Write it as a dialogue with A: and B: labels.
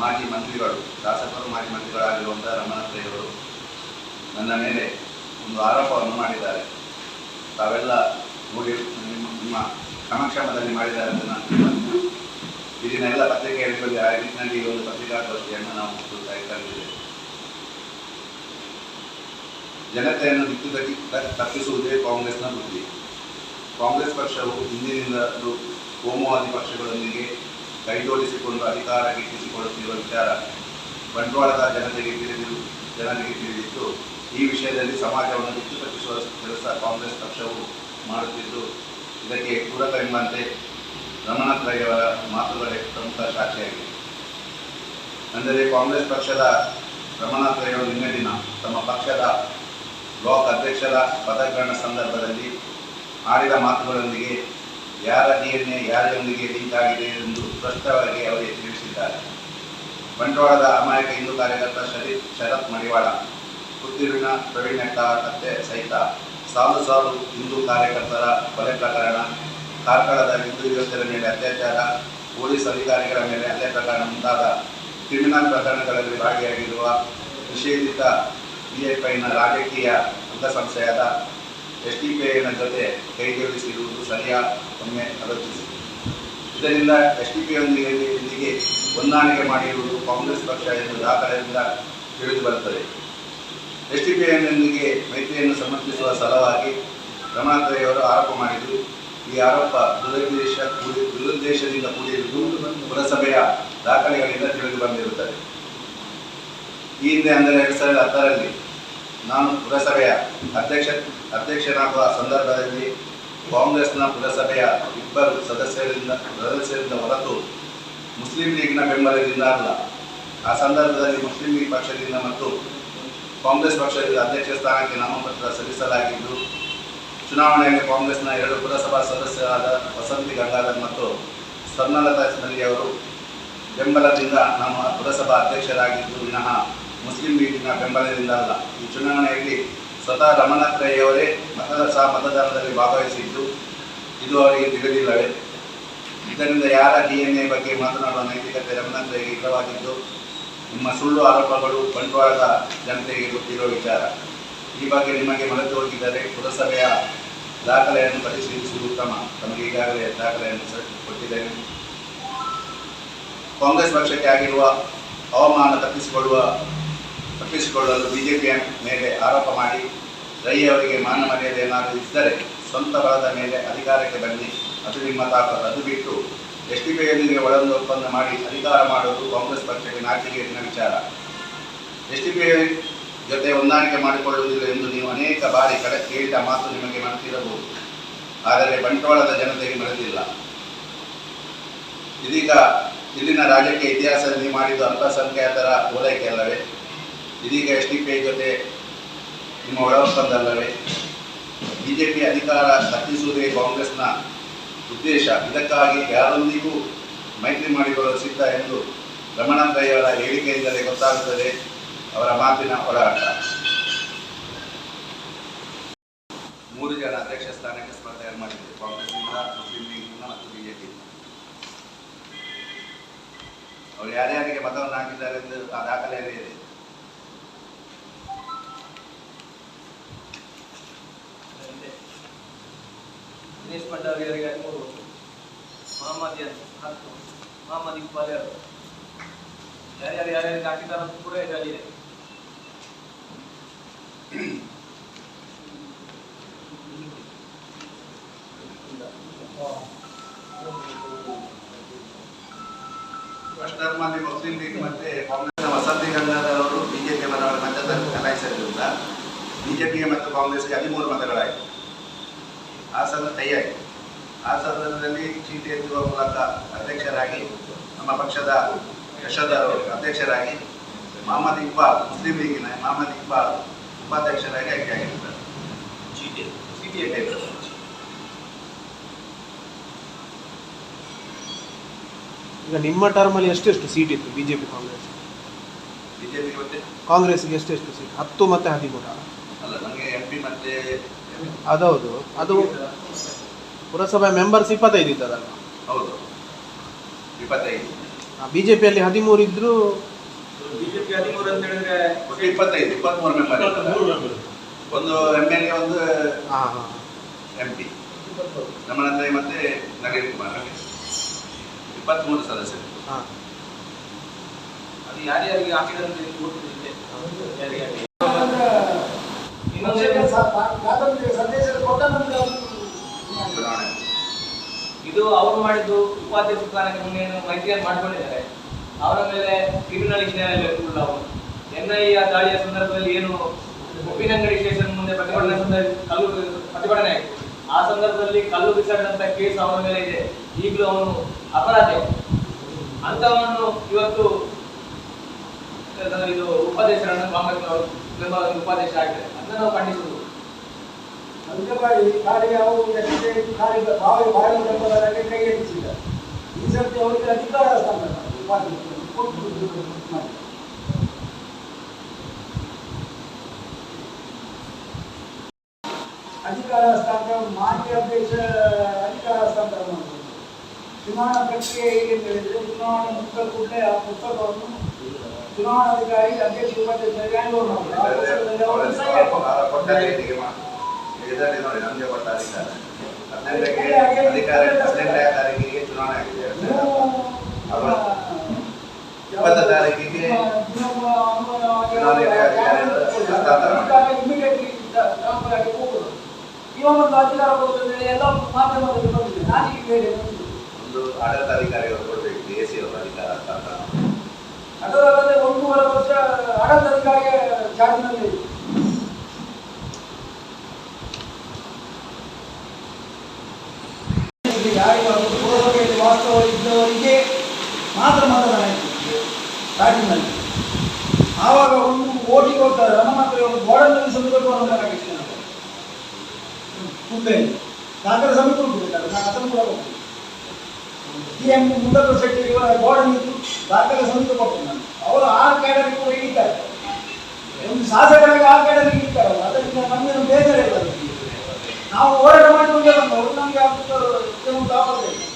A: ಮಾಜಿ ಮಂತ್ರಿಗಳು, ಶಾಸಕರು, ಮಾಜಿ ಮಂತ್ರಿಗಳಾಗಿರುವಂತಹ ರಮಣತ್ರಯವರು ನನ್ನ ಮೇಲೆ ಒಂದು ಆರೋಪವನ್ನು ಮಾಡಿದ್ದಾರೆ. ತಾವೆಲ್ಲ ನೋಡಿ, ನಿಮ್ಮ ನಿಮ್ಮ ಸಮಕ್ಷಮದಲ್ಲಿ ಮಾಡಿದ್ದಾರೆ ಅಂತ ನಾನು ಇಲ್ಲಿನ ಎಲ್ಲ ಪತ್ರಿಕೆಗಳಲ್ಲಿ ಆ ನಿಟ್ಟಿನಲ್ಲಿ ಈ ಒಂದು ಪತ್ರಿಕಾಗೋಷ್ಠಿಯನ್ನು ನಾವು ಕರೆದಿದ್ದೇವೆ ಜನತೆಯನ್ನು ದಿಕ್ಕು ತಪ್ಪಿಸುವುದೇ ಕಾಂಗ್ರೆಸ್ನ ಬುದ್ಧಿ. ಕಾಂಗ್ರೆಸ್ ಪಕ್ಷವು ಹಿಂದಿನಿಂದಲೂ ಕೋಮುವಾದಿ ಪಕ್ಷಗಳೊಂದಿಗೆ ಕೈಜೋಡಿಸಿಕೊಂಡು ಅಧಿಕಾರ ಗಿಟ್ಟಿಸಿಕೊಳ್ಳುತ್ತಿರುವ ವಿಚಾರ ಬಂಟ್ವಾಳದ ಜನತೆಗೆ ತಿಳಿದಿರು ಜನರಿಗೆ ತಿಳಿದಿದ್ದು, ಈ ವಿಷಯದಲ್ಲಿ ಸಮಾಜವನ್ನು ಹೆಚ್ಚು ತಪ್ಪಿಸುವ ಕೆಲಸ ಕಾಂಗ್ರೆಸ್ ಪಕ್ಷವು ಮಾಡುತ್ತಿದ್ದು, ಇದಕ್ಕೆ ಪೂರಕ ಎಂಬಂತೆ ರಮಣತ್ರಯವರ ಮಾತುಗಳೇ ಪ್ರಮುಖ ಸಾಕ್ಷಿಯಾಗಿದೆ. ಅಂದರೆ ಕಾಂಗ್ರೆಸ್ ಪಕ್ಷದ ರಮಣತ್ರಯರು ನಿನ್ನೆ ದಿನ ತಮ್ಮ ಪಕ್ಷದ ಬ್ಲಾಕ್ ಅಧ್ಯಕ್ಷರ ಪದಗ್ರಹಣ ಸಂದರ್ಭದಲ್ಲಿ ಆಡಿದ ಮಾತುಗಳೊಂದಿಗೆ ಯಾರ ಡಿ ಎನ್ ಎ ಯಾರೊಂದಿಗೆ ಲಿಂಕ್ ಆಗಿದೆ ಎಂದು ಸ್ಪಷ್ಟವಾಗಿ ಅವರಿಗೆ ತಿಳಿಸಿದ್ದಾರೆ. ಬಂಟ್ವಾಳದ ಅಮಾಯಕ ಹಿಂದೂ ಕಾರ್ಯಕರ್ತ ಶರೀಫ್ ಶರತ್ ಮಡಿವಾಳ ಪುತ್ತೂರಿನ ಪ್ರವೀಣ್ ಹತ್ಯೆ ಸಹಿತ ಸಾಲು ಸಾಲು ಹಿಂದೂ ಕಾರ್ಯಕರ್ತರ ಕೊಲೆ ಪ್ರಕರಣ, ಕಾರ್ಕಳದ ಹಿಂದೂ ಯುವತಿಯರ ಮೇಲೆ ಅತ್ಯಾಚಾರ, ಪೊಲೀಸ್ ಅಧಿಕಾರಿಗಳ ಮೇಲೆ ಹಲ್ಲೆ ಪ್ರಕರಣ ಮುಂತಾದ ಕ್ರಿಮಿನಲ್ ಪ್ರಕರಣಗಳಲ್ಲಿ ಭಾಗಿಯಾಗಿರುವ ನಿಷೇಧಿತ ಬಿಎಫ್ಐನ ರಾಜಕೀಯ ಅಂಗಸಂಸ್ಥೆಯಾದ ಎಸ್ ಡಿ ಪಿ ಐನ ಜೊತೆ ಕೈಜೋಡಿಸಿರುವುದು ಸರಿಯಾ? ಒಮ್ಮೆ ಆಲೋಚಿಸಿದೆ ಇದರಿಂದ ಎಸ್ ಡಿ ಪಿ ಹೊಂದಾಣಿಕೆ ಮಾಡಿರುವುದು ಕಾಂಗ್ರೆಸ್ ಪಕ್ಷ ಎಂದು ದಾಖಲೆಯಿಂದ ತಿಳಿದು ಬರುತ್ತದೆ. ಎಸ್ ಡಿ ಪಿ ಐನೊಂದಿಗೆ ಮೈತ್ರಿಯನ್ನು ಸಮರ್ಥಿಸುವ ಸಲುವಾಗಿ ರಮಣಾತ್ರಯವರು ಆರೋಪ ಮಾಡಿದ್ದು, ಈ ಆರೋಪ ದುರುದ್ದೇಶ ಕೂಡಿ ದುರುದ್ದೇಶದಿಂದ ಕೂಡಿರುವುದು ಪುರಸಭೆಯ ದಾಖಲೆಗಳಿಂದ ತಿಳಿದು ಬಂದಿರುತ್ತದೆ. ಈ ಹಿಂದೆ ಅಂದರೆ ಎರಡು ಸಾವಿರದ ಹತ್ತರಲ್ಲಿ ನಾನು ಪುರಸಭೆಯ ಅಧ್ಯಕ್ಷ ಅಧ್ಯಕ್ಷನಾಗುವ ಸಂದರ್ಭದಲ್ಲಿ ಕಾಂಗ್ರೆಸ್ನ ಪುರಸಭೆಯ ಇಬ್ಬರು ಸದಸ್ಯರಿಂದ ಸದಸ್ಯರಿಂದ ಹೊರತು ಮುಸ್ಲಿಂ ಲೀಗ್ನ ಬೆಂಬಲದಿಂದ ಅಲ್ಲ. ಆ ಸಂದರ್ಭದಲ್ಲಿ ಮುಸ್ಲಿಂ ಲೀಗ್ ಪಕ್ಷದಿಂದ ಮತ್ತು ಕಾಂಗ್ರೆಸ್ ಪಕ್ಷದಿಂದ ಅಧ್ಯಕ್ಷ ಸ್ಥಾನಕ್ಕೆ ನಾಮಪತ್ರ ಸಲ್ಲಿಸಲಾಗಿದ್ದು, ಚುನಾವಣೆಯಲ್ಲಿ ಕಾಂಗ್ರೆಸ್ನ ಎರಡು ಪುರಸಭಾ ಸದಸ್ಯರಾದ ವಸಂತಿ ಗಂಗಾಧರ್ ಮತ್ತು ಸ್ವರ್ಣಲತಾ ಸ್ಮಲ್ಲಿ ಅವರು ಬೆಂಬಲದಿಂದ ನಮ್ಮ ಪುರಸಭಾ ಅಧ್ಯಕ್ಷರಾಗಿದ್ದು, ವಿನಃ ಮುಸ್ಲಿಂ ಲೀಗಿನ ಬೆಂಬಲದಿಂದ ಅಲ್ಲ ಈ ಚುನಾವಣೆಯಲ್ಲಿ ಸ್ವತಃ ರಮಣತ್ರಯವರೇ ಮತದ ಸಹ ಮತದಾನದಲ್ಲಿ ಭಾಗವಹಿಸಿದ್ದು ಇದು ಅವರಿಗೆ ತಿಳಿದಿಲ್ಲವೇ? ಇದರಿಂದ ಯಾರ ಡಿ ಎನ್ ಎ ಬಗ್ಗೆ ಮಾತನಾಡುವ ನೈತಿಕತೆ ರಮಣತ್ರಯಗೆ ಇಲ್ಲವಾಗಿದ್ದು, ನಿಮ್ಮ ಸುಳ್ಳು ಆರೋಪಗಳು ಬಂಡವಾಳದ ಜನತೆಗೆ ಗೊತ್ತಿರುವ ವಿಚಾರ. ಈ ಬಗ್ಗೆ ನಿಮಗೆ ಮರೆತು ಹೋಗಿದ್ದರೆ ಪುರಸಭೆಯ ದಾಖಲೆಯನ್ನು ಪರಿಶೀಲಿಸುವುದು ಉತ್ತಮ. ತಮಗೆ ಈಗಾಗಲೇ ದಾಖಲೆಯನ್ನು ಕೊಟ್ಟಿದ್ದೇನೆ. ಕಾಂಗ್ರೆಸ್ ಪಕ್ಷಕ್ಕೆ ಆಗಿರುವ ಅವಮಾನ ತಪ್ಪಿಸಿಕೊಳ್ಳುವ ತಪ್ಪಿಸಿಕೊಳ್ಳಲು ಬಿಜೆಪಿಯ ಮೇಲೆ ಆರೋಪ ಮಾಡಿ ರೈ ಅವರಿಗೆ ಮಾನ ಮರ್ಯಾದೆ ಏನಾದರೂ ಇದ್ದರೆ ಸ್ವಂತ ಬಲದ ಮೇಲೆ ಅಧಿಕಾರಕ್ಕೆ ಬನ್ನಿ. ಅದು ನಿಮ್ಮ ತಾಕತ್ತು ಅದು ಬಿಟ್ಟು ಎಸ್ ಟಿ ಪಿಯೊಂದಿಗೆ ಒಳಗೊಂದು ಒಪ್ಪಂದ ಮಾಡಿ ಅಧಿಕಾರ ಮಾಡುವುದು ಕಾಂಗ್ರೆಸ್ ಪಕ್ಷಕ್ಕೆ ನಾಚಿಕೆಗಿನ ವಿಚಾರ. ಎಸ್ ಟಿ ಪಿ ಜೊತೆ ಹೊಂದಾಣಿಕೆ ಮಾಡಿಕೊಳ್ಳುವುದಿಲ್ಲ ಎಂದು ನೀವು ಅನೇಕ ಬಾರಿ ಕಡೆ ಕೇಳಿದ ಮಾತು ನಿಮಗೆ ಮರೆತಿರಬಹುದು. ಆದರೆ ಬಂಟ್ವಾಳದ ಜನತೆಗೆ ಮರೆತಿಲ್ಲ. ಇದೀಗ ಇಲ್ಲಿನ ರಾಜಕೀಯ ಇತಿಹಾಸದಲ್ಲಿ ಮಾಡಿದ್ದು ಅಲ್ಪಸಂಖ್ಯಾತರ ಓಲೈಕೆ ಅಲ್ಲವೇ? ಇದೀಗ ಎಸ್ ಡಿ ಪಿ ಐ ಜೊತೆ ನಿಮ್ಮ ಒಳ ಬಿಜೆಪಿ ಅಧಿಕಾರ ತಪ್ಪಿಸುವುದೇ ಕಾಂಗ್ರೆಸ್ನ ಉದ್ದೇಶ. ಇದಕ್ಕಾಗಿ ಯಾರೊಂದಿಗೂ ಮೈತ್ರಿ ಮಾಡಿಕೊಳ್ಳಲು ಸಿದ್ಧ ಎಂದು ರಮಣಾಂತಯ್ಯವರ ಹೇಳಿಕೆಯಿಂದಲೇ ಗೊತ್ತಾಗುತ್ತದೆ. ಅವರ ಮಾತಿನ ಹೋರಾಟ ಮೂರು ಜನ ಅಧ್ಯಕ್ಷ ಸ್ಥಾನಕ್ಕೆ ಸ್ಪರ್ಧೆ ಮಾಡಿದ್ದಾರೆ ಕಾಂಗ್ರೆಸ್ನಿಂದ ಮುಸ್ಲಿಂ ಲೀಗ್ನಿಂದ ಮತ್ತು ಬಿಜೆಪಿ ಅವರು ಯಾರ್ಯಾರಿಗೆ ಮತವನ್ನು ಹಾಕಿದ್ದಾರೆ ಎಂದು ಆ ದಾಖಲೆಯಲ್ಲಿ ಇದೆ.
B: ದಿನೇಶ್ ಭಂಡಾರಿ ಅವರಿಗೆ ಹದಿಮೂರು ಮಹಮ್ಮದ್ ಎನ್ ಹತ್ತು. ಮಹಮ್ಮದ್ ಇಕ್ಬಾಲ್ ಎರಡು ಯಾರ್ಯಾರು ಯಾರ್ಯಾರಿಗೆ ಹಾಕಿದ್ದಾರೆ ಅಂತ ಕೂಡ
A: ಇದಾಗಿದೆ ಟರ್ಮಲ್ಲಿ ಮುಸ್ಲಿಂ ಲೀಗ್ ಮತ್ತೆ ಕಾಂಗ್ರೆಸ್ನ ವಸಂತಿ ಗಂಗಾಧರ್ ಅವರು ಬಿಜೆಪಿ ಮತಗಳ ಮಧ್ಯದಲ್ಲಿ ಚಲಾಯಿಸಿದ್ರಿಂದ ಬಿಜೆಪಿಗೆ ಮತ್ತು ಕಾಂಗ್ರೆಸ್ಗೆ ಹದಿಮೂರು ಮತಗಳಾಯಿತು. ಆ ಸಂದ ಆಸನದಲ್ಲಿ ಆಯಿತು ಆ ಸಂದರ್ಭದಲ್ಲಿ ಚೀಟಿ ಎತ್ತುವ ಮೂಲಕ ಅಧ್ಯಕ್ಷರಾಗಿ ನಮ್ಮ ಪಕ್ಷದ ಯಶೋಧರ್ ಅವರು ಅಧ್ಯಕ್ಷರಾಗಿ ಮೊಹಮ್ಮದ್ ಇಕ್ಬಾಲ್ ಮುಸ್ಲಿಂ ಲೀಗಿನ ಮೊಹಮ್ಮದ್ ಇಕ್ಬಾಲ್ ಉಪಾಧ್ಯಕ್ಷರಾಗಿ ಆಯ್ಕೆಯಾಗಿರ್ತಾರೆ ಚೀಟಿ ಚೀಟಿ ಎತ್ತಿದ್ರು
C: ಈಗ ನಿಮ್ಮ ಟರ್ಮಲ್ಲಿ ಎಷ್ಟೆಷ್ಟು ಸೀಟ್ ಇತ್ತು ಬಿಜೆಪಿ ಕಾಂಗ್ರೆಸ್?
A: ಬಿಜೆಪಿ ಮತ್ತೆ?
C: ಕಾಂಗ್ರೆಸ್ಗೆ ಎಷ್ಟೆಷ್ಟು ಸೀಟ್ ಹತ್ತು ಮತ್ತೆ ಹದಿಮೂರ.
A: ಅಲ್ಲ ನಮಗೆ ಎಂ ಪಿ ಮತ್ತೆ
C: ಅದೌದು. ಅದು ಪುರಸಭೆ ಮೆಂಬರ್ಸ್ ಇಪ್ಪತ್ತೈದು ಇದ್ದದಲ್ಲ
A: ಹೌದು. ಇಪ್ಪತ್ತೈದು.
C: ಬಿ ಜೆ ಪಿಯಲ್ಲಿ ಹದಿಮೂರು ಇದ್ರು
B: ಬಿಜೆಪಿ ಹದಿಮೂರು ಅಂತ ಹೇಳಿದ್ರೆ
A: ಒಟ್ಟು ಇಪ್ಪತ್ತೈದು ಇಪ್ಪತ್ತ್ಮೂರು ಮೆಂಬರ್ ಇದ್ದಾರೆ. ಒಂದು ಎಂ ಎಲ್ ಎ ಒಂದು
C: ಹಾಂ ಹಾಂ
A: ಎಂ ಪಿ ನಮ್ಮನಂದ್ರೆ ಮತ್ತೆ ನಳಿನ್ ಕುಮಾರ್ ಹಾಗೆ ಇಪ್ಪತ್ತ್ಮೂರು ಸದಸ್ಯರು.
C: ಹಾಂ
B: ಅದು ಯಾರ್ಯಾರಿಗೆ ಹಾಕಿದಂತೆ ಗೊತ್ತಿದೆ ಯಾರ್ಯಾರಿಗೆ? ಇದು ಅವರು ಮಾಡಿದ್ದು ಉಪಾಧ್ಯಕ್ಷ ಸ್ಥಾನಕ್ಕೆ ಮುಂದೆ ಮೈತ್ರಿಯನ್ನು ಮಾಡ್ಕೊಂಡಿದ್ದಾರೆ. ಅವರ ಮೇಲೆ ಕ್ರಿಮಿನಲ್ ಹಿನ್ನೆಲೆ ಕೂಡ ಅವರು. ಎನ್ ಐ ಎ ದಾಳಿಯ ಸಂದರ್ಭದಲ್ಲಿ ಏನು ಉಪ್ಪಿನಂಗಡಿ ಸ್ಟೇಷನ್ ಮುಂದೆ ಪ್ರತಿಭಟನೆ ಕಲ್ಲು ಪ್ರತಿಭಟನೆ ಆಯಿತು. ಆ ಸಂದರ್ಭದಲ್ಲಿ ಕಲ್ಲು ಬಿಸಾಡಿದಂತ ಕೇಸ್ ಅವನ ಮೇಲೆ ಇದೆ. ಈಗಲೂ ಅವನು ಅಪರಾಧಿ. ಅಂತವನು ಇವತ್ತು ಇದು ಉಪಾಧ್ಯಕ್ಷರನ್ನು ಕಾಂಗ್ರೆಸ್ನವರು ಬೆಂಬಲ ಉಪಾಧ್ಯಕ್ಷ ಆಗಿದ್ದಾರೆ ಅದನ್ನ ನಾವು ಖಂಡಿಸುವುದು
D: ಅಂಗನವಾಡಿ ಖಾಲಿ ಅವರು ಖಾಲಿ ಬಾವಿ ಬಾಯಿ ಬೆಂಬಲಕ್ಕೆ ಕೈ ಎತ್ತಿಸಿದ ಈ ಸರ್ತಿ ಅವರಿಗೆ ಅಧಿಕಾರ ಸ್ಥಾನ. ಅಧಿಕಾರ ಹಸ್ತಾಂತರ ಮಾಜಿ ಅಧ್ಯಕ್ಷ ಅಧಿಕಾರ ಸ್ಥಾನ ಮಾಡಿದ್ರು. ಚುನಾವಣಾ ಪ್ರಕ್ರಿಯೆ ಹೇಗೆ ಅಂತ ಹೇಳಿದ್ರೆ, ಚುನಾವಣೆ ಮುಗಿದ ಕೂಡಲೇ ಆ ಪುಸ್ತಕವನ್ನು ಚುನಾವಣಾಧಿಕಾರಿ ಅಧ್ಯಕ್ಷ ಉಪಾಧ್ಯಕ್ಷರಿಗೆ ಹ್ಯಾಂಡ್
A: ಇದರಲ್ಲಿ ನೋಡಿ ನಮಗೆ ಅಧಿಕಾರ ಹದಿನೆಂಟಕ್ಕೆ ಅಧಿಕಾರ ಹದಿನೆಂಟನೇ ತಾರೀಕಿಗೆ ಚುನಾವಣೆ ಆಗಿದೆ. ಇಪ್ಪತ್ತ ತಾರೀಕಿಗೆ ಅಧಿಕಾರ ಹಸ್ತಾಂತರ
D: ಇವನೊಂದು ಎಲ್ಲ ಮಾಧ್ಯಮದಲ್ಲಿ ಬಂದಿದೆ ನಾನೀಗ.
A: ಒಂದು ಆಡಳಿತಾಧಿಕಾರಿಗಳು ಕೊಡಬೇಕು ಎ ಸಿ ಅವರ ಅಧಿಕಾರ ಹಸ್ತಾಂತರ
D: ಅದರಲ್ಲದೆ ಒಂದೂವರೆ ವರ್ಷ ಇದೆ. ಇಲ್ಲಿ ಯಾರಿಗಾದ್ರೂ ಪುರಸಭೆಯಲ್ಲಿ ವಾಸ್ತವ ಇದ್ದವರಿಗೆ ಮಾತ್ರ ಮತದಾನ ಸ್ಟಾರ್ಟಿಂಗ್ನಲ್ಲಿ ಆವಾಗ ಒಂದು ಓಟಿಗೆ ಹೋಗ್ತಾರೆ, ನಮ್ಮ ಮಾತ್ರ ಒಂದು ಸಮಿತಿ ನಮಗೆ ಹುಬ್ಬಳ್ಳಿ ದಾಖಲೆ ಸಮಿತಿ ಉಂಟು ನಾನು ಅದನ್ನು ಕೂಡ ಹೋಗ್ತೀನಿ. ಡಿ ಎಂ ಮುಂದರ ಶೆಟ್ಟಿ ಬೋರ್ಡ್ ನಿಂತು ದಾಖಲೆ ಸಂತು ಕೊಟ್ಟು ನಾನು. ಅವರು ಆರು ಕ್ಯಾಡರ್ ಕೂಡ ಇಟ್ಟಿದ್ದಾರೆ ಒಂದು ಶಾಸಕರಾಗಿ ಆರು ಕ್ಯಾಡರ್ ಇಟ್ಟಾರಲ್ಲ ಅದರಿಂದ ನಮ್ಗೇನು ಬೇಜಾರ ಇಲ್ಲ ಅದಕ್ಕೆ. ನಾವು ಹೋರಾಟ ಮಾಡಿಕೊಂಡೇ ಬಂದವರು, ನಮಗೆ ಅದು